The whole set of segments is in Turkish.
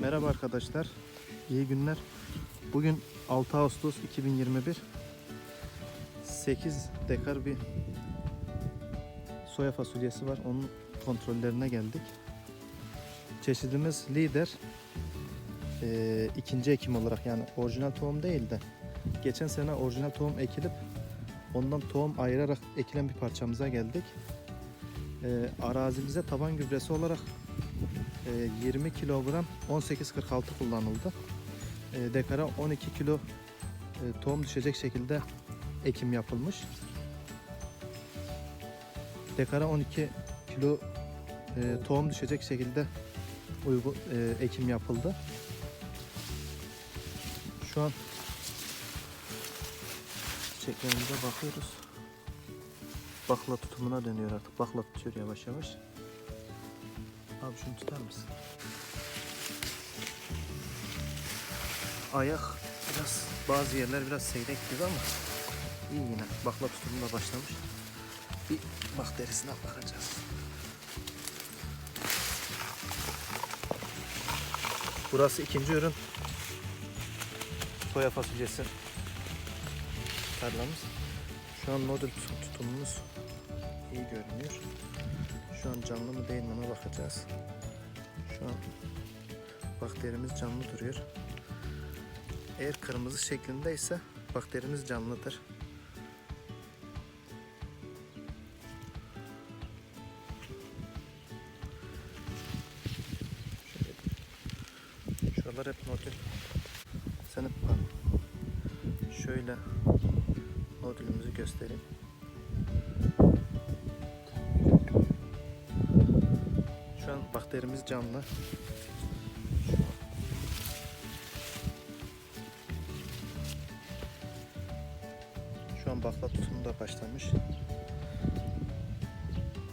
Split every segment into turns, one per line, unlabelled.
Merhaba arkadaşlar. İyi günler. Bugün 6 Ağustos 2021. 8 dekar bir soya fasulyesi var. Onun kontrollerine geldik. Çeşidimiz lider. Ee, ikinci ekim olarak yani orijinal tohum değil de geçen sene orijinal tohum ekilip ondan tohum ayırarak ekilen bir parçamıza geldik. Ee, arazimize taban gübresi olarak 20 kilogram 18.46 kullanıldı. E, Dekara 12 kilo e, tohum düşecek şekilde ekim yapılmış. Dekara 12 kilo e, tohum düşecek şekilde uygu, e, ekim yapıldı. Şu an çiçeklerimize bakıyoruz. Bakla tutumuna dönüyor artık. Bakla tutuyor yavaş yavaş. Abi şunu tutar mısın? Ayak biraz bazı yerler biraz seyrek gibi ama iyi yine. Bakla tutumuna başlamış. Bir bak derisine bakacağız. Burası ikinci ürün. Soya fasulyesi tarlamız. Şu an modül tutumumuz iyi görünüyor. Şu an canlı mı değil mi ona bakacağız. Şu an bakterimiz canlı duruyor. Eğer kırmızı şeklindeyse bakterimiz canlıdır. Şuralar hep nodül. Sen hep bak. Şöyle nodülümüzü göstereyim. Şu an bakterimiz canlı. Şu an bakla tutumu da başlamış.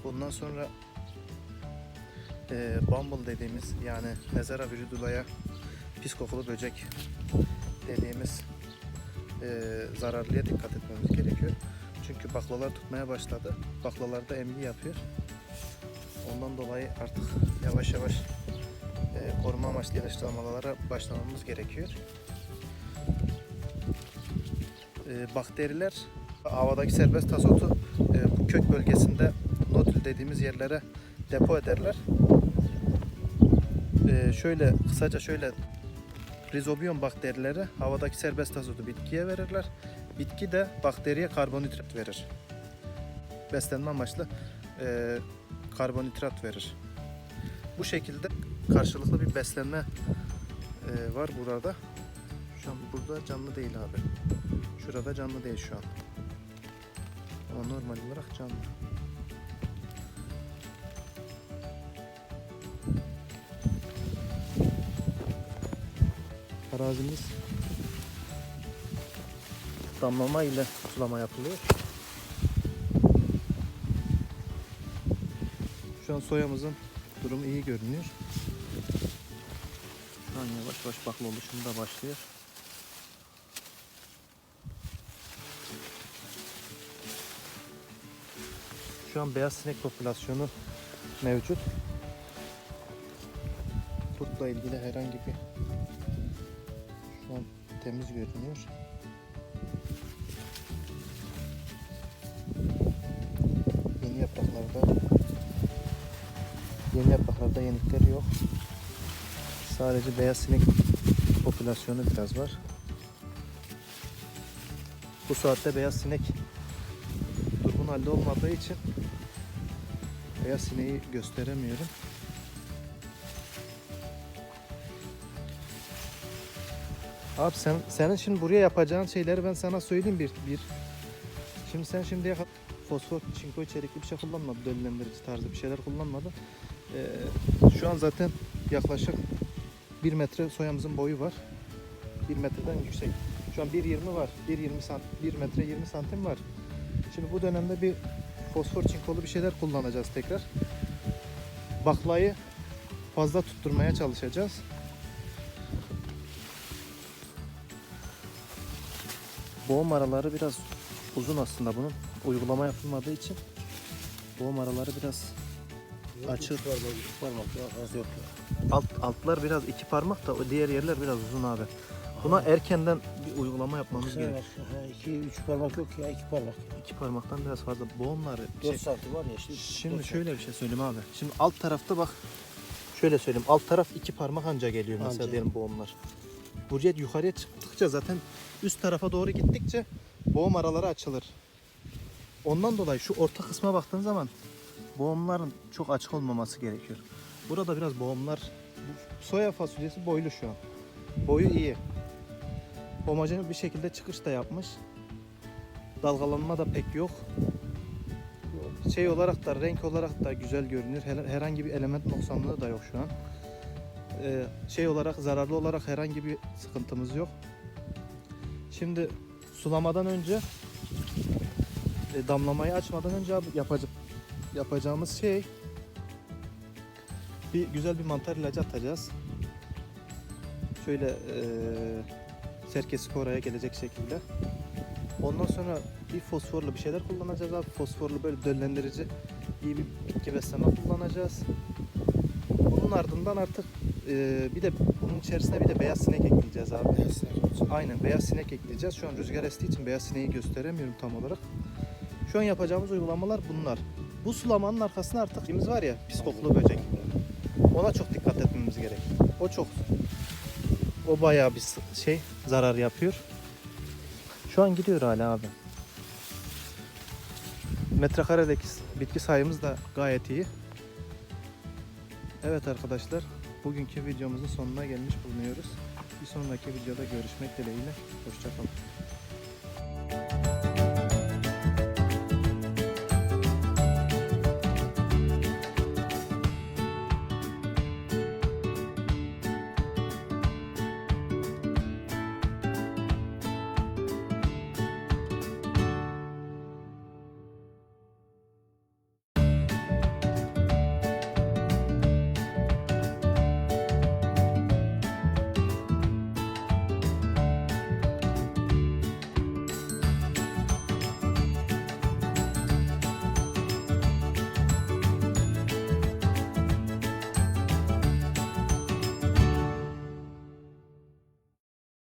Bundan sonra e, bumble dediğimiz yani Nezara viridulaya pis kokulu böcek dediğimiz e, zararlıya dikkat etmemiz gerekiyor. Çünkü baklalar tutmaya başladı. Baklalarda emli yapıyor. Ondan dolayı artık yavaş yavaş e, koruma amaçlı ilaçlamalara başlamamız gerekiyor. E, bakteriler havadaki serbest azotu e, bu kök bölgesinde nodül dediğimiz yerlere depo ederler. E, şöyle kısaca şöyle rizobiyon bakterileri havadaki serbest azotu bitkiye verirler. Bitki de bakteriye karbonhidrat verir. Beslenme amaçlı e, karbonhidrat verir. Bu şekilde karşılıklı bir beslenme e, var burada. Şu an burada canlı değil abi. Şurada canlı değil şu an. Ama normal olarak canlı. Arazimiz damlama ile sulama yapılıyor. Şu an soyamızın durumu iyi görünüyor. Şu an yavaş yavaş bakla oluşumda başlıyor. Şu an beyaz sinek popülasyonu mevcut. Kurtla ilgili herhangi bir şu an temiz görünüyor. Yeni yapraklarda Yeni yapraklarda yenikleri yok. Sadece beyaz sinek popülasyonu biraz var. Bu saatte beyaz sinek durgun halde olmadığı için beyaz sineği gösteremiyorum. Abi sen senin şimdi buraya yapacağın şeyleri ben sana söyleyeyim bir bir. Şimdi sen şimdiye kadar fosfor, çinko içerikli bir şey kullanmadın, döllendirici tarzı bir şeyler kullanmadın. Ee, şu an zaten yaklaşık 1 metre soyamızın boyu var. 1 metreden yüksek. Şu an 1.20 var. 1.20 sant 1 metre 20 santim var. Şimdi bu dönemde bir fosfor çinkolu bir şeyler kullanacağız tekrar. Baklayı fazla tutturmaya çalışacağız. Boğum araları biraz uzun aslında bunun. Uygulama yapılmadığı için boğum araları biraz
Açık mı? Az yok.
alt altlar biraz iki parmak da o diğer yerler biraz uzun abi. Buna erkenden bir uygulama yapmamız
Şey
gerek.
ha, iki, üç parmak yok ya, iki parmak.
İki parmaktan biraz fazla boğumları.
Dört
Şey,
santim var ya
şimdi
dört
şöyle bir şey söyleyeyim abi. Şimdi alt tarafta bak. Şöyle söyleyeyim. Alt taraf iki parmak anca geliyor mesela
Anca.
diyelim boğumlar. Buraya yukarıya çıktıkça zaten üst tarafa doğru gittikçe boğum araları açılır. Ondan dolayı şu orta kısma baktığın zaman boğumların çok açık olmaması gerekiyor. Burada biraz boğumlar soya fasulyesi boylu şu an. Boyu iyi. Homojen bir şekilde çıkış da yapmış. Dalgalanma da pek yok. Şey olarak da renk olarak da güzel görünüyor. Her- Herhangi bir element noksanlığı da yok şu an. Ee, şey olarak zararlı olarak herhangi bir sıkıntımız yok. Şimdi sulamadan önce e, damlamayı açmadan önce yapacak yapacağımız şey bir güzel bir mantar ilacı atacağız. Şöyle e, serkesi oraya gelecek şekilde. Ondan sonra bir fosforlu bir şeyler kullanacağız abi. Fosforlu böyle döllendirici iyi bir bitki besleme kullanacağız. Bunun ardından artık e, bir de bunun içerisine bir de beyaz sinek ekleyeceğiz abi. Aynen beyaz sinek ekleyeceğiz. Şu an rüzgar estiği için beyaz sineği gösteremiyorum tam olarak. Şu an yapacağımız uygulamalar bunlar. Bu sulamanın arkasında artık birimiz var ya pis kokulu böcek. Ona çok dikkat etmemiz gerek. O çok o bayağı bir şey zarar yapıyor. Şu an gidiyor hala abi. Metrekaredeki bitki sayımız da gayet iyi. Evet arkadaşlar, bugünkü videomuzun sonuna gelmiş bulunuyoruz. Bir sonraki videoda görüşmek dileğiyle. Hoşçakalın.